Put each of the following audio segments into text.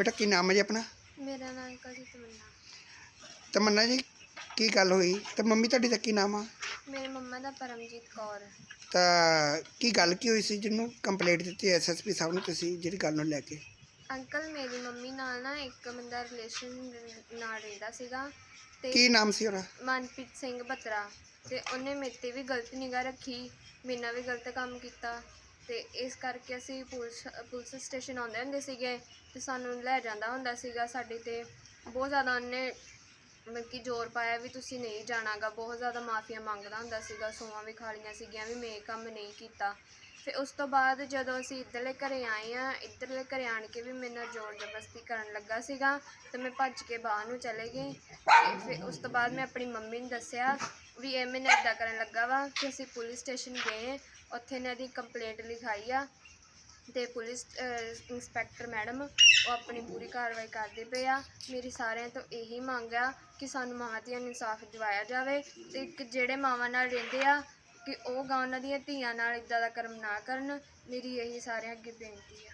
ਬੇਟਾ ਕੀ ਨਾਮ ਹੈ ਜੀ ਆਪਣਾ? ਮੇਰਾ ਨਾਮ ਕਲੀ ਤਮੰਨਾ। ਤਮੰਨਾ ਜੀ ਕੀ ਗੱਲ ਹੋਈ? ਤੇ ਮੰਮੀ ਤੁਹਾਡੀ ਦਾ ਕੀ ਨਾਮ ਆ? ਮੇਰੇ ਮੰਮਾ ਦਾ ਪਰਮਜੀਤ ਕੌਰ। ਤਾਂ ਕੀ ਗੱਲ ਕੀ ਹੋਈ ਸੀ ਜਿਹਨੂੰ ਕੰਪਲੇਂਟ ਦਿੱਤੀ ਐਸਐਸਪੀ ਸਾਹਿਬ ਨੂੰ ਤੁਸੀਂ ਜਿਹੜੀ ਗੱਲ ਨੂੰ ਲੈ ਕੇ? ਅੰਕਲ ਮੇਰੀ ਮੰਮੀ ਨਾਲ ਨਾ ਇੱਕ ਬੰਦਾ ਰਿਲੇਸ਼ਨ ਨਾਲ ਰਹਿੰਦਾ ਸੀਗਾ ਕੀ ਤੇ ਨਾਮ ਸੀ ਉਹਦਾ? ਮਨਪ੍ਰੀਤ ਸਿੰਘ ਬਤਰਾ। ਤੇ ਉਹਨੇ ਮੇਰੇ ਤੇ ਵੀ ਗਲਤ ਨਿਗਾਹ ਰੱਖੀ ਮੇਰੇ ਨਾਲ ਵੀ ਗਲਤ ਕੰਮ ਕੀਤਾ। ਤੇ ਇਸ ਕਰਕੇ ਅਸੀਂ ਪੁਲਿਸ ਪੁਲਿਸ ਸਟੇਸ਼ਨ ਆਉਂਦੇ ਹੁੰਦੇ ਸੀਗੇ ਤੇ ਸਾਨੂੰ ਲੈ ਜਾਂਦਾ ਹੁੰਦਾ ਸੀਗਾ ਸਾਡੇ ਤੇ। ਬਹੁਤ ਜ਼ਿਆਦਾ ਉਹਨੇ ਮਤਲਬ ਕਿ ਜ਼ੋਰ ਪਾਇਆ ਵੀ ਤੁਸੀਂ ਨਹੀਂ ਜਾਣਾਗਾ। ਬਹੁਤ ਜ਼ਿਆਦਾ ਮਾਫੀਆਂ ਮੰਗਦਾ ਹੁੰਦਾ ਸੀਗਾ ਸੋਆਂ ਵੀ ਖਾਲੀਆਂ ਸੀਗੀਆਂ ਵੀ ਮੈਂ ਇਹ ਕੰਮ ਨਹੀਂ ਕੀਤਾ। ਫਿਰ ਉਸ ਤੋਂ ਬਾਅਦ ਜਦੋਂ ਅਸੀਂ ਇੱਧਰਲੇ ਘਰੇ ਆਏ ਆ ਇੱਧਰਲੇ ਘਰੇ ਆਣ ਕੇ ਵੀ ਮੇਰੇ ਨਾਲ ਜ਼ੋਰ ਜ਼ਬਰਦਸਤੀ ਕਰਨ ਲੱਗਾ ਸੀਗਾ ਤੇ ਮੈਂ ਭੱਜ ਕੇ ਬਾਹਰ ਨੂੰ ਚਲੇ ਗਈ। ਤੇ ਫਿਰ ਉਸ ਤੋਂ ਬਾਅਦ ਮੈਂ ਆਪਣੀ ਮੰਮੀ ਨੂੰ ਦੱਸਿਆ ਵੀ ਇਹ ਮੈਨੂੰ ਇੱਦਾਂ ਕਰਨ ਲੱਗਾ ਵਾ ਕਿ ਅਸੀਂ ਪੁਲਿਸ ਸਟੇਸ਼ਨ ਗਏ ਉੱਥੇ ਇਹਨਾਂ ਦੀ ਕੰਪਲੇਂਟ ਲਿਖਾਈ ਆ ਤੇ ਪੁਲਿਸ ਇੰਸਪੈਕਟਰ ਮੈਡਮ ਉਹ ਆਪਣੀ ਪੂਰੀ ਕਾਰਵਾਈ ਕਰਦੇ ਪਏ ਆ। ਮੇਰੀ ਸਾਰਿਆਂ ਤੋਂ ਇਹੀ ਮੰਗ ਆ ਕਿ ਸਾਨੂੰ ਮਾਵਾਂ ਧੀਆਂ ਨੂੰ ਇਨਸਾਫ ਦਿਵਾਇਆ ਜਾਵੇ ਤੇ ਇੱਕ ਜਿਹੜੇ ਮਾਵਾਂ ਨਾਲ ਰਹਿੰਦੇ ਆ ਕਿ ਉਹ ਗਾਂ ਉਹਨਾਂ ਦੀਆਂ ਧੀਆਂ ਨਾਲ ਇਦਾਂ ਦਾ ਕਰਮ ਨਾ ਕਰਨ। ਮੇਰੀ ਇਹੀ ਸਾਰਿਆਂ ਅੱਗੇ ਬੇਨਤੀ ਆ।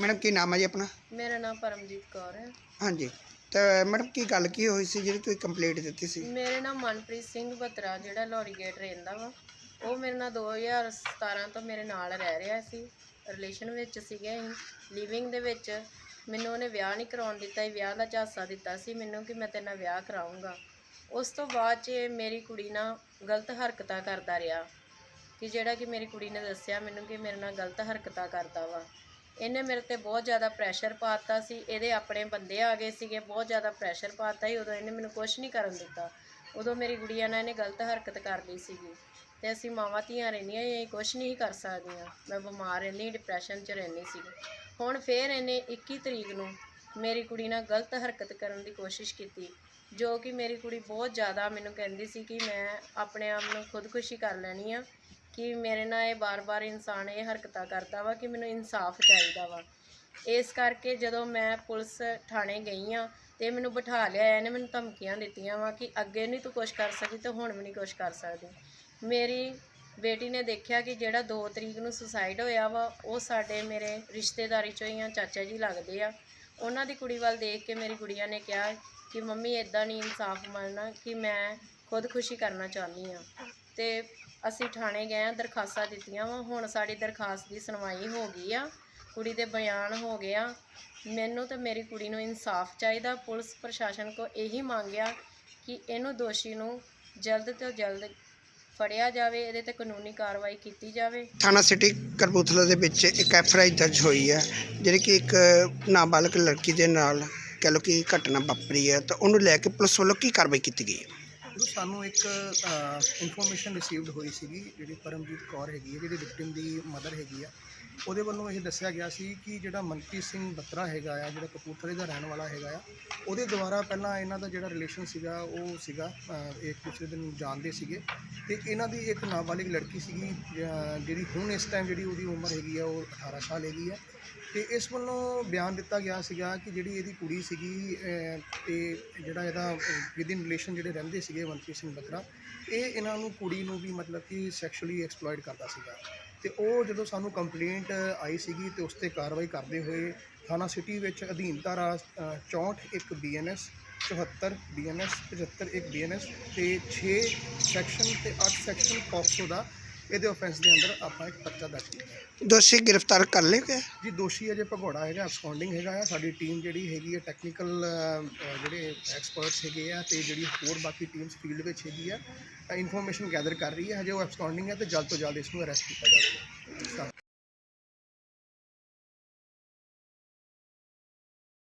ਮੈਡਮ ਕੀ ਨਾਮ ਹੈ ਜੀ ਆਪਣਾ? ਮੇਰਾ ਨਾਮ ਪਰਮਜੀਤ ਕੌਰ ਹੈ। ਹਾਂਜੀ। ਤਾਂ ਮੈਡਮ, ਕੀ ਗੱਲ, ਕੀ ਹੋਈ ਸੀ ਜਿਹੜੀ ਤੁਸੀਂ ਕੰਪਲੇਂਟ ਦਿੱਤੀ ਸੀ? ਮੇਰੇ ਨਾਲ ਮਨਪ੍ਰੀਤ ਸਿੰਘ ਬਤਰਾ, ਜਿਹੜਾ ਲੋਰੀ ਗੇਟ ਰਹਿੰਦਾ ਵਾ। ਉਹ ਮੇਰੇ ਨਾਲ 2017 ਤੋਂ ਮੇਰੇ ਨਾਲ ਰਹਿ ਰਿਹਾ ਸੀ। ਰਿਲੇਸ਼ਨ ਵਿੱਚ ਸੀਗੇ ਅਸੀਂ ਲਿਵਿੰਗ ਦੇ ਵਿੱਚ। ਮੈਨੂੰ ਉਹਨੇ ਵਿਆਹ ਨਹੀਂ ਕਰਾਉਣ ਦਿੱਤਾ ਸੀ ਵਿਆਹ ਦਾ ਝਾਂਸਾ ਦਿੱਤਾ ਸੀ ਮੈਨੂੰ ਕਿ ਮੈਂ ਤੇਰੇ ਨਾਲ ਵਿਆਹ ਕਰਾਉਂਗਾ ਉਸ ਤੋਂ ਬਾਅਦ 'ਚ ਇਹ ਮੇਰੀ ਕੁੜੀ ਨਾਲ ਗਲਤ ਹਰਕਤਾਂ ਕਰਦਾ ਰਿਹਾ। ਕਿ ਜਿਹੜਾ ਕਿ ਮੇਰੀ ਕੁੜੀ ਨੇ ਦੱਸਿਆ ਮੈਨੂੰ ਕਿ ਮੇਰੇ ਨਾਲ ਗਲਤ ਹਰਕਤਾਂ ਕਰਦਾ ਵਾ। ਇਹਨੇ ਮੇਰੇ ਤੇ ਬਹੁਤ ਜ਼ਿਆਦਾ ਪ੍ਰੈਸ਼ਰ ਪਾਤਾ ਸੀ, ਇਹਦੇ ਆਪਣੇ ਬੰਦੇ ਆ ਗਏ ਸੀਗੇ, ਬਹੁਤ ਜ਼ਿਆਦਾ ਪ੍ਰੈਸ਼ਰ ਪਾਤਾ ਸੀ, ਉਦੋਂ ਇਹਨੇ ਮੈਨੂੰ ਕੁਝ ਨਹੀਂ ਕਰਨ ਦਿੱਤਾ। ਉਦੋਂ ਮੇਰੀ ਗੁੜੀਆ ਨਾਲ ਇਹਨੇ ਗਲਤ ਹਰਕਤ ਕਰ ਲਈ ਸੀਗੀ ਤੇ ਅਸੀਂ ਮਾਵਾਂ ਧੀਆਂ ਰਹਿੰਦੀਆਂ ਇਹ ਕੁਝ ਨਹੀਂ ਕਰ ਸਕਦੀਆਂ। ਮੈਂ ਬਿਮਾਰ ਰਹਿੰਦੀ ਡਿਪਰੈਸ਼ਨ 'ਚ ਰਹਿੰਦੀ ਸੀਗੀ। ਹੁਣ ਫੇਰ ਇਹਨੇ 21 ਤਰੀਕ ਨੂੰ ਮੇਰੀ ਕੁੜੀ ਨਾਲ ਗਲਤ ਹਰਕਤ ਕਰਨ ਦੀ ਕੋਸ਼ਿਸ਼ ਕੀਤੀ, ਜੋ ਕਿ ਮੇਰੀ ਕੁੜੀ ਬਹੁਤ ਜ਼ਿਆਦਾ ਮੈਨੂੰ ਕਹਿੰਦੀ ਸੀ ਕਿ ਮੈਂ ਆਪਣੇ ਆਪ ਨੂੰ ਖੁਦਕੁਸ਼ੀ ਕਰ ਲੈਣੀ ਆ। ਕਿ ਮੇਰੇ ਨਾਲ ਇਹ ਬਾਰ-ਬਾਰ ਇਨਸਾਨ ਇਹ ਹਰਕਤਾਂ ਕਰਦਾ ਵਾ ਕਿ ਮੈਨੂੰ ਇਨਸਾਫ ਚਾਹੀਦਾ ਵਾ। ਇਸ ਕਰਕੇ ਜਦੋਂ ਮੈਂ ਪੁਲਿਸ ਥਾਣੇ ਗਈ ਆ ਤੇ ਮੈਨੂੰ ਬਿਠਾ ਲਿਆ, ਇਹਨੇ ਮੈਨੂੰ ਧਮਕੀਆਂ ਦਿੱਤੀਆਂ ਵਾ ਕਿ ਅੱਗੇ ਨਹੀਂ ਤੂੰ ਕੁਝ ਕਰ ਸਕਦੀ ਤੇ ਹੁਣ ਵੀ ਨਹੀਂ ਕੁਝ ਕਰ ਸਕਦੀ। ਮੇਰੀ ਬੇਟੀ ਨੇ ਦੇਖਿਆ ਕਿ ਜਿਹੜਾ 2 ਤਰੀਕ ਨੂੰ ਸੁਸਾਈਡ ਹੋਇਆ ਵਾ, ਉਹ ਸਾਡੇ ਮੇਰੇ ਰਿਸ਼ਤੇਦਾਰੀ ਚੋਂ ਹੀ ਆ, ਚਾਚਾ ਜੀ ਲੱਗਦੇ ਆ। ਉਹਨਾਂ ਦੀ ਕੁੜੀ ਵੱਲ ਦੇਖ ਕੇ ਮੇਰੀ ਕੁੜੀਆਂ ਨੇ ਕਿਹਾ ਕਿ ਮੰਮੀ ਇਦਾਂ ਨਹੀਂ ਇਨਸਾਫ ਮੰਨਣਾ ਕਿ ਮੈਂ ਖੁਦਕੁਸ਼ੀ ਕਰਨਾ ਚਾਹੁੰਦੀ ਆ। ਤੇ ਅਸੀਂ ਥਾਣੇ ਗਏ ਆ ਦਰਖਾਸਤਾਂ ਦਿੱਤੀਆਂ ਵਾ। ਹੁਣ ਸਾਡੀ ਦਰਖਾਸਤ ਦੀ ਸੁਣਵਾਈ ਹੋ ਗਈ ਆ। ਕੁੜੀ ਦੇ ਬਿਆਨ ਹੋ ਗਿਆ ਮੈਨੂੰ ਤੇ ਮੇਰੀ ਕੁੜੀ ਨੂੰ ਇਨਸਾਫ ਚਾਹੀਦਾ। ਪੁਲਿਸ ਪ੍ਰਸ਼ਾਸਨ ਕੋ ਇਹੀ ਮੰਗਿਆ ਕਿ ਇਹਨੂੰ ਦੋਸ਼ੀ ਨੂੰ ਜਲਦ ਤੋਂ ਜਲਦ ਫੜਿਆ ਜਾਵੇ। ਇਹਦੇ ਤੇ ਕਾਨੂੰਨੀ ਕਾਰਵਾਈ ਕੀਤੀ ਜਾਵੇ। ਥਾਣਾ ਸਿਟੀ ਕਰਪੂਥਲਾ ਦੇ ਵਿੱਚ ਇੱਕ ਐਫਆਈਆਰ ਦਰਜ ਹੋਈ ਹੈ ਜਿਹੜੀ ਕਿ ਇੱਕ ਨਾਬਾਲਗ ਲੜਕੀ ਦੇ ਨਾਲ ਕਹਿ ਲਓ ਕਿ ਘਟਨਾ ਵਾਪਰੀ ਹੈ ਤਾਂ ਉਹਨੂੰ ਲੈ ਕੇ ਪੁਲਿਸ ਵੱਲੋਂ ਕੀ ਕਾਰਵਾਈ ਕੀਤੀ ਗਈ ਹੈ ਜਦੋਂ ਸਾਨੂੰ ਇੱਕ ਇਨਫੋਰਮੇਸ਼ਨ ਰਿਸੀਵਡ ਹੋਈ ਸੀਗੀ, ਜਿਹੜੀ ਪਰਮਜੀਤ ਕੌਰ ਹੈਗੀ ਹੈ, ਜਿਹੜੀ ਵਿਕਟਿਮ ਦੀ ਮਦਰ ਹੈਗੀ ਆ ਉਹਦੇ ਵੱਲੋਂ ਇਹ ਦੱਸਿਆ ਗਿਆ ਸੀ ਕਿ ਜਿਹੜਾ ਮਨਪ੍ਰੀਤ ਸਿੰਘ ਬੱਤਰਾ ਹੈਗਾ ਆ ਜਿਹੜਾ ਕਪੂਰਥਲੇ ਦਾ ਰਹਿਣ ਵਾਲਾ ਹੈਗਾ ਆ ਉਹਦੇ ਦੁਆਰਾ ਪਹਿਲਾਂ ਇਹਨਾਂ ਦਾ ਜਿਹੜਾ ਰਿਲੇਸ਼ਨ ਸੀਗਾ ਉਹ ਸੀਗਾ ਇੱਕ ਦੂਸਰੇ ਦਿਨ ਜਾਣਦੇ ਸੀਗੇ ਤੇ ਇਹਨਾਂ ਦੀ ਇੱਕ ਨਾਬਾਲਿਗ ਲੜਕੀ ਸੀਗੀ ਜਿਹੜੀ ਹੁਣ ਇਸ ਟਾਈਮ ਜਿਹੜੀ ਉਹਦੀ ਉਮਰ ਹੈਗੀ ਆ ਉਹ 18 ਸਾਲ ਹੈਗੀ ਆ ਤੇ ਇਸ ਵੱਲੋਂ ਬਿਆਨ ਦਿੱਤਾ ਗਿਆ ਸੀਗਾ ਕਿ ਜਿਹੜੀ ਇਹਦੀ ਕੁੜੀ ਸੀਗੀ ਅਹ, ਤੇ ਜਿਹੜਾ ਇਹਦਾ ਵਿਦਿਨ ਰਿਲੇਸ਼ਨ ਜਿਹੜੇ ਰਹਿੰਦੇ ਸੀਗੇ ਮਨਪ੍ਰੀਤ ਸਿੰਘ ਬੱਤਰਾ ਇਹ ਇਹਨਾਂ ਨੂੰ ਕੁੜੀ ਨੂੰ ਵੀ ਮਤਲਬ ਕਿ ਸੈਕਸ਼ੂਅਲੀ ਐਕਸਪਲੋਇਟ ਕਰਦਾ ਸੀਗਾ। ਤੇ ਉਹ ਜਦੋਂ ਸਾਨੂੰ ਕੰਪਲੇਂਟ ਆਈ ਸੀਗੀ ਤੇ ਉਸ ਤੇ ਕਾਰਵਾਈ ਕਰਦੇ ਹੋਏ ਥਾਣਾ ਸਿਟੀ ਵਿੱਚ ਅਧੀਨ ਧਾਰਾ ਅ, 64 ਇੱਕ ਬੀਐਨਐਸ 74 ਬੀਐਨਐਸ 75 ਇੱਕ ਬੀਐਨਐਸ ਤੇ 6 ਸੈਕਸ਼ਨ ਤੇ 8 ਸੈਕਸ਼ਨ ਪੋਕਸੋ ਦਾ ਇਹਦੇ ਆਫੈਂਸ ਦੇ ਅੰਦਰ ਆਪਾਂ ਇੱਕ ਪਰਚਾ ਦਰਜ ਕੀਤਾ। ਦੋਸ਼ੀ ਗ੍ਰਿਫਤਾਰ ਕਰ ਲਏ ਗਏ? ਜੀ ਦੋਸ਼ੀ ਅਜੇ ਭਗੌੜਾ ਹੈਗਾ ਐਬਸਕੌਂਡਿੰਗ ਹੈਗਾ ਆ। ਸਾਡੀ ਟੀਮ ਜਿਹੜੀ ਹੈਗੀ ਹੈ ਟੈਕਨੀਕਲ ਜਿਹੜੇ ਐਕਸਪਰਟਸ ਹੈਗੇ ਆ ਤੇ ਜਿਹੜੀ ਹੋਰ ਬਾਕੀ ਟੀਮਸ ਫੀਲਡ ਵਿੱਚ ਹੈਗੀ ਆ ਇਨਫੋਰਮੇਸ਼ਨ ਗੈਦਰ ਕਰ ਰਹੀ ਹੈ ਹਜੇ ਉਹ ਐਬਸਕੌਂਡਿੰਗ ਹੈ ਤੇ ਜਲਦ ਤੋਂ ਜਲਦ ਇਸ ਨੂੰ ਅਰੈਸਟ ਕੀਤਾ ਜਾਵੇਗਾ।